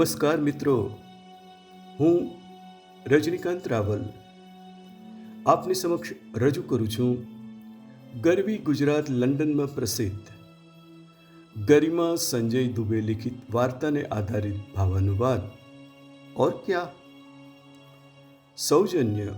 નમસ્કાર મિત્રો. હું રજનીકાંત રાવલ. આપની સમક્ષ રજૂ કરું છું. ગરવી ગુજરાત લંડનમાં પ્રસિદ્ધ. ગરિમા સંજય દુબે લિખિત વાર્તાને આધારિત ભાવાનુવાદ. ઓર ક્યા? સૌજન્ય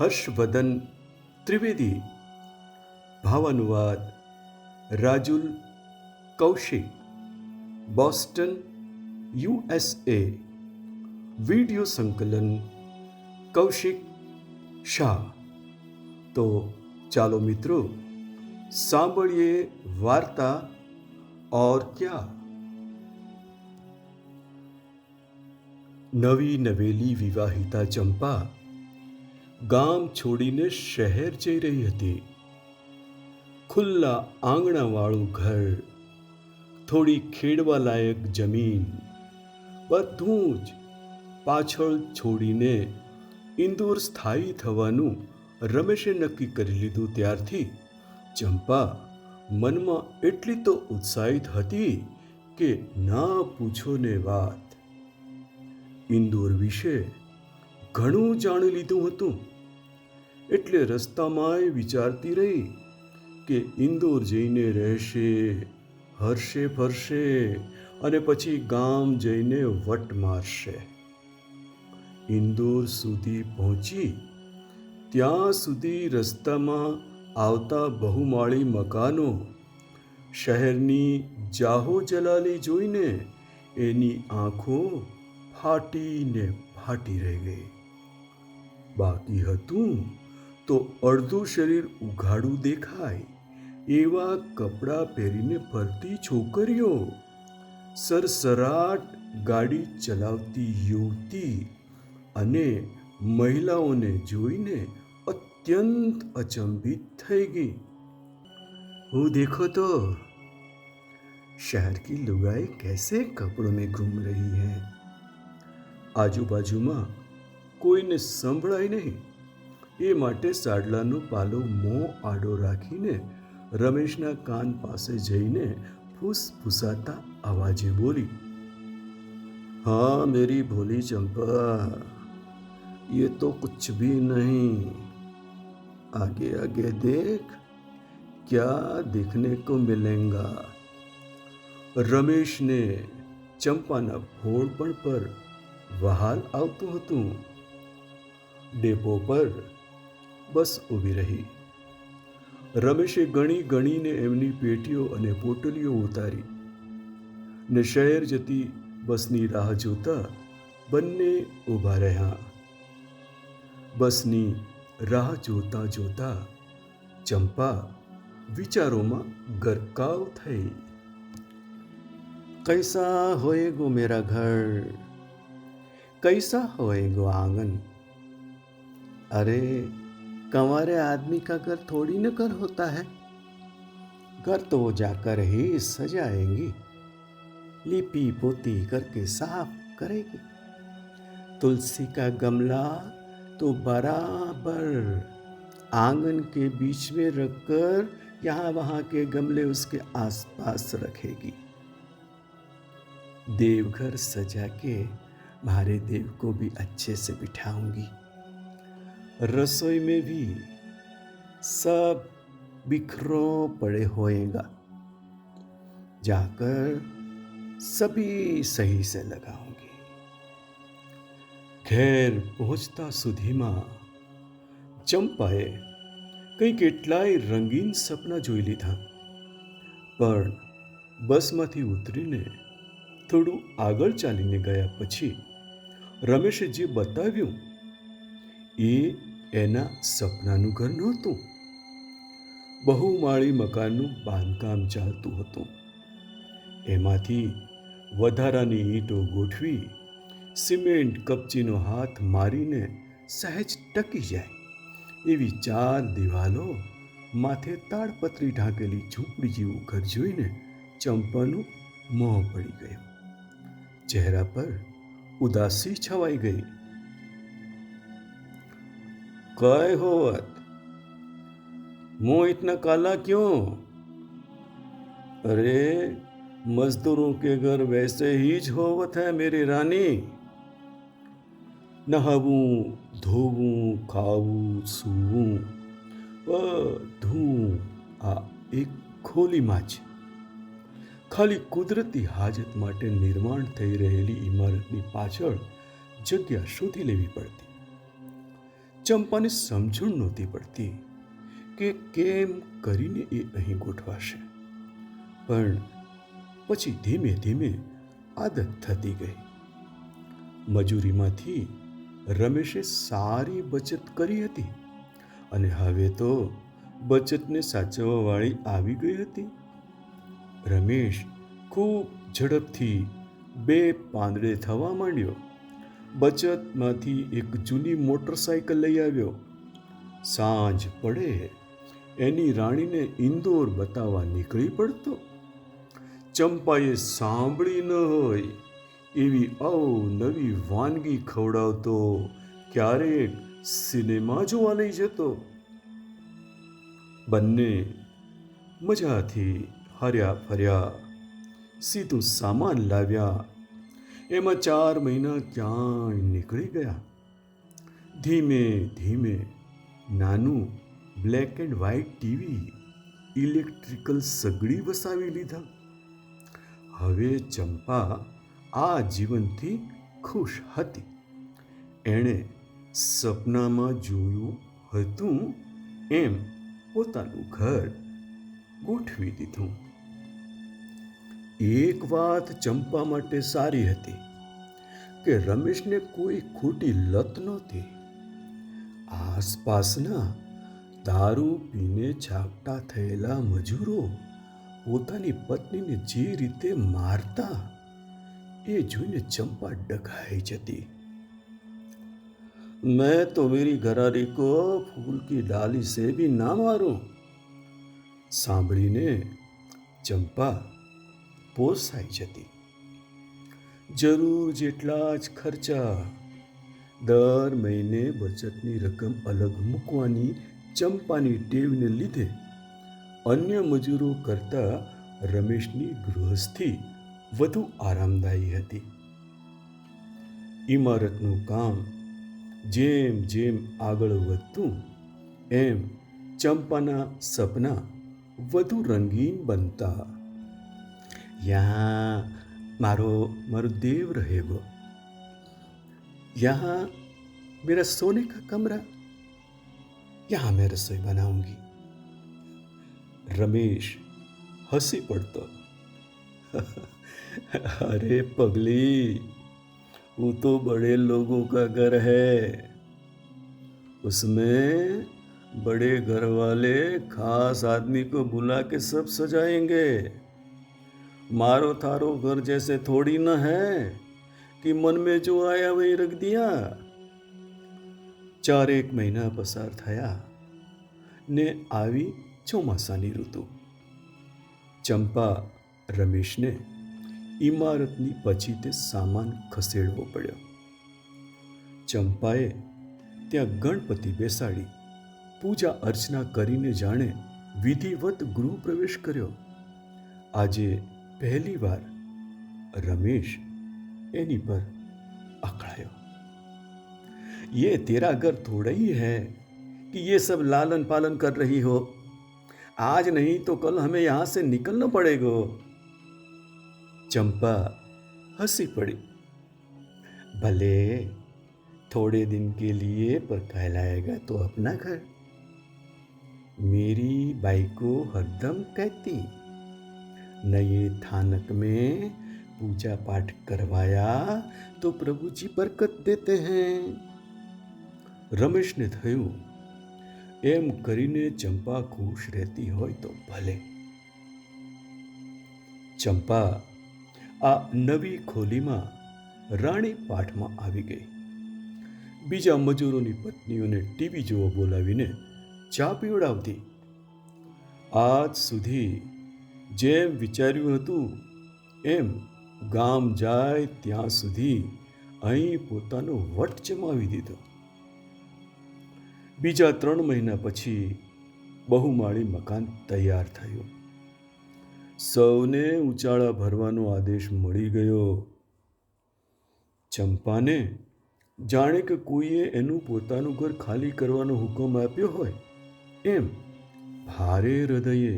હર્ષવર્ધન ત્રિવેદી. ભાવાનુવાદ Rajul Kaushik. Boston USA video સંકલન કૌશિક શાહ. તો ચાલો મિત્રો, સાંભળીએ વાર્તા ઓર ક્યા? નવી નવેલી વિવાહિતા ચંપા ગામ છોડીને શહેર જઈ રહી હતી. ખુલ્લા આંગણાવાળું ઘર, થોડી ખેડવા લાયક જમીન બધું જ પાછળ છોડીને ઇન્દોર સ્થાયી થવાનું રમેશે નક્કી કરી લીધું ત્યારથી. ચંપા મનમાં એટલી તો ઉત્સાહિત હતી કે ના પૂછો ને વાત. ઇન્દોર વિશે ઘણું જાણી લીધું હતું. એટલે રસ્તામાંય વિચારતી રહી કે ઇન્દોર જઈને રહેશે, હરશે ફરશે અને પછી ગામ જઈને વટ મારશે. ઇન્દોર સુધી પહોંચી, ત્યાં સુધી રસ્તામાં આવતા બહુમાળી મકાનો, શહેરની જાહો જલાલી જોઈને એની આંખો ફાટીને ફાટી રહી ગઈ. બાકી હતું તો અડધું શરીર ઉઘાડું દેખાય, એવા કપડાં પહેરીને ફરતી છોકરીઓ સરસરાટ ગાડી ચલાવતી યુવતી અને મહિલાઓને જોઈને અત્યંત અચંબિત થઈ ગઈ वो देखो तो शहर की लुगाई कैसे कपड़ों में घूम रही है આજુબાજુમાં કોઈને સંભળાય નહીં એ માટે સાડલાનો પાલો મોં આડો રાખીને રમેશના કાન પાસે જઈને ફૂસફૂસાતા અવાજે બોલી हाँ मेरी भोली चंपा ये तो कुछ भी नहीं आगे आगे देख क्या देखने को मिलेगा રમેશને ચંપાના ભોળપણ પર વહાલ આવતું હતું ડેપો પર બસ ઊભી રહી રમેશે ગણી ગણીને એમની પેટીઓ અને પોટલીઓ ઉતારી ને શહેર જતી બસની રાહ જોતા બંને ઊભા રહ્યા બસની રાહ જોતા જોતા ચંપા વિચારોમાં ગરકાવ થઈ कैसा होएगो मेरा घर कैसा होएगो आंगन अरे कंवारे आदमी का घर थोड़ी न घर होता है घर तो वो जाकर ही सजाएंगी लिपि पोती करके साफ़ करेगी। तुलसी का गमला तो बराबर आँगन के बीच में रखकर यहाँ वहाँ के गमले उसके आसपास रखेगी। देवघर सजा के मारे देव को भी अच्छे से बिठाऊँगी। रसोई में भी सब बिखरों पड़े होएगा। जाकर સભી સહી સે લગાઉંગી ઘેર પહોંચતા સુધીમાં ચંપાએ કંઈ કેટલાય રંગીન સપના જોઈ લીધા પણ બસમાંથી ઉતરીને થોડું આગળ ચાલીને ગયા પછી રમેશે જે બતાવ્યું એ એના સપનાનું ઘર નહોતું બહુમાળી મકાનનું બાંધકામ ચાલતું હતું. એમાંથી વધારાની ઈંટો ગોઠવી સિમેન્ટ કપચીનો હાથ મારીને સહેજ ટકી જાય. એવી ચાર દિવાલો માથે તાડપત્રી ઢાંકેલી ઝૂંપડી જેવું ઘર જોઈને ચંપાનું મોં પડી ગયું. ચહેરા પર ઉદાસી છવાઈ ગઈ. કઈ હોવત મોં ઇતના કાલા ક્યો? અરે मजदूरों के घर वैसे ही જ હોવત है मेरी रानी નહાવું ધોવું ખાવું સૂવું બધું આ એક ખોલીમાં જ ખાલી કુદરતી હાજત માટે નિર્માણ થઈ રહેલી ઇમારતની પાછળ જગ્યા શોધી લેવી પડતી ચંપાને સમજણ નહોતી પડતી કે કેમ કરીને એ અહીં ગોઠવાશે પણ પછી ધીમે ધીમે આદત થતી ગઈ. મજૂરીમાંથી રમેશે સારી બચત કરી હતી અને હવે તો બચતને સાચવવાવાળી આવી ગઈ હતી. રમેશ ખૂબ ઝડપથી બે પાંદડે થવા માંડ્યો. બચતમાંથી એક જૂની મોટરસાયકલ લઈ આવ્યો. સાંજ પડે, એની રાણીને ઇન્દોર બતાવવા નીકળી પડતો. ચંપાએ સાંભળી ન હોય એવી અવનવી વાનગી ખવડાવતો ક્યારેક સિનેમા જોવા લઈ જતો. બંને મજાથી હર્યા ફર્યા સીધું સામાન લાવ્યા. એમાં ચાર મહિના ક્યાંય નીકળી ગયા. ધીમે ધીમે નાનું black and white TV electrical સગડી વસાવી લીધા. હવે ચંપા આ જીવનથી ખુશ હતી. એણે સપનામાં જોયું હતું એમ પોતાનું ઘર ગોઠવી દીધું. એક વાત ચંપા માટે સારી હતી કે રમેશને કોઈ ખોટી લત નહોતી. આસપાસના દારૂ પીને છાપટા થયેલા મજૂરો પોતાની પત્નીને જે રીતે મારતા એ જોઈને ચંપા ડઘાઈ જતી मैं तो मेरी घरारी को फूल की डाली से भी ना मारूं સાંભળીને ચંપા પોસાઈ જતી જરૂર જેટલા જ ખર્ચા દર મહિને બચતની રકમ અલગ મૂકવાની ચંપાની ટેવને લીધે અન્ય મજૂરો કરતાં રમેશની ગૃહસ્થી વધુ આરામદાયી હતી ઇમારતનું કામ જેમ જેમ આગળ વધતું એમ ચંપાના સપના વધુ રંગીન બનતા યહાં મારો મારો દેવ रहेगो यहाँ मेरा सोने का कमरा यहाँ मैं रसोई बनाऊंगी रमेश हंसी पड़ता अरे पगली वो तो बड़े लोगों का घर है उसमें बड़े घर वाले खास आदमी को बुला के सब सजाएंगे मारो थारो घर जैसे थोड़ी न है कि मन में जो आया वही रख दिया ચારેક મહિના પસાર થયા ને આવી ચોમાસાની ઋતુ ચંપા રમેશને ઇમારતની પછી તે સામાન ખસેડવો પડ્યો ચંપાએ ત્યાં ગણપતિ બેસાડી પૂજા અર્ચના કરીને જાણે વિધિવત ગૃહ પ્રવેશ કર્યો આજે પહેલીવાર રમેશ એની પર અકળાયો ये तेरा घर थोड़ा ही है कि ये सब लालन पालन कर रही हो आज नहीं तो कल हमें यहां से निकलना पड़ेगा चंपा हंसी पड़ी भले थोड़े दिन के लिए पर कहलाएगा तो अपना घर मेरी बाई को हरदम कहती नए थानक में पूजा पाठ करवाया तो प्रभु जी बरकत देते हैं રમેશને થયું એમ કરીને ચંપા ખુશ રહેતી હોય તો ભલે. ચંપા આ નવી ખોલીમાં રાણી પાઠમાં આવી ગઈ. બીજા મજૂરોની પત્નીઓને ટીવી જોવા બોલાવીને ચા પીવડાવતી. આજ સુધી જેમ વિચાર્યું હતું, એમ ગામ જાય ત્યાં સુધી અહીં પોતાનો વટ જમાવી દીધો. બીજા ત્રણ મહિના પછી બહુમાળી મકાન તૈયાર થયું. સૌને ઉચાળા ભરવાનો આદેશ મળી ગયો. ચંપાને જાણે કે કોઈએ એનું પોતાનું ઘર ખાલી કરવાનો હુકમ આપ્યો હોય એમ ભારે હૃદયે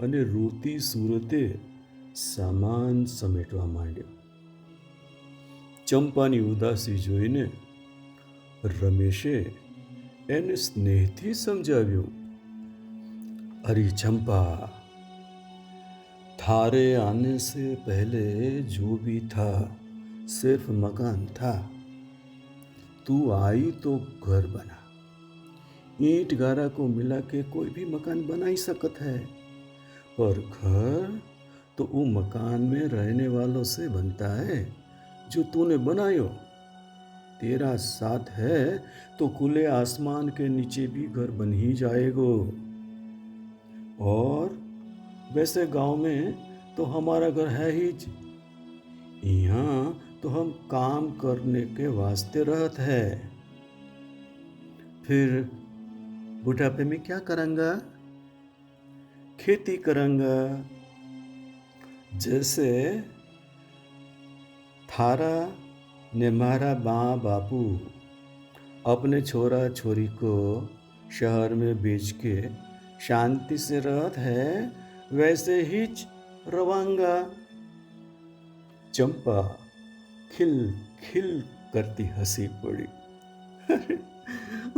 અને રોતી સુરતે સામાન સમેટવા માંડ્યો. ચંપાની ઉદાસી જોઈને રમેશે એને સ્નેહથી સમજાવ્યું અરે ચંપા थारे आने से पहले जो भी था सिर्फ मकान था तू आई तो घर बना ईंट गारा को मिला के कोई भी मकान बना ही सकत है पर घर तो वो मकान में रहने वालों से बनता है जो तूने बनायो तेरा साथ है तो खुले आसमान के नीचे भी घर बन ही जाएगो। और वैसे गाँव में तो हमारा घर है ही यहाँ तो हम काम करने के वास्ते रहत है। फिर बुढ़ापे में क्या करूँगा? खेती करूँगा। जैसे थारा ने मारा माँ बापू। अपने छोरा छोरी को शहर में बेच के शांति से रहत है, वैसे ही रवांगा। चंपा खिल खिल करती हँसी पड़ी।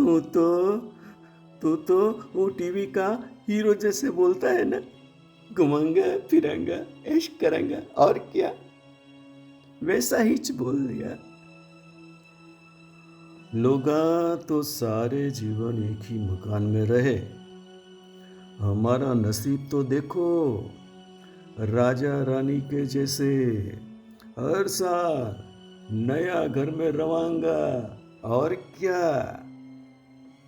वो तो तू तो वो टीवी का हीरो जैसे बोलता है ना घुमाऊँगा फिरांगा, ऐश करांगा, और क्या? वैसा ही च बोल दिया लोगा तो सारे जीवन एक ही मकान में रहे हमारा नसीब तो देखो राजा रानी के जैसे हर साल नया घर में रवांगा और क्या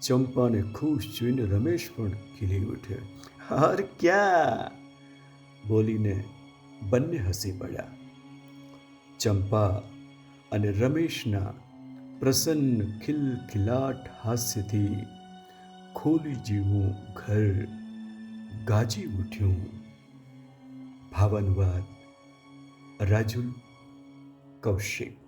ચંપાને ખુશ જોઈને રમેશ પણ ખીલી ઉઠ્યો હાર ક્યા બોલીને બંને હસી પડ્યા ચંપા અને રમેશના પ્રસન્ન ખિલખિલાટ હાસ્યથી ખોલી જેવું ઘર ગાજી ઉઠ્યું. ભાવાનુવાદ રાજુલ કૌશિક.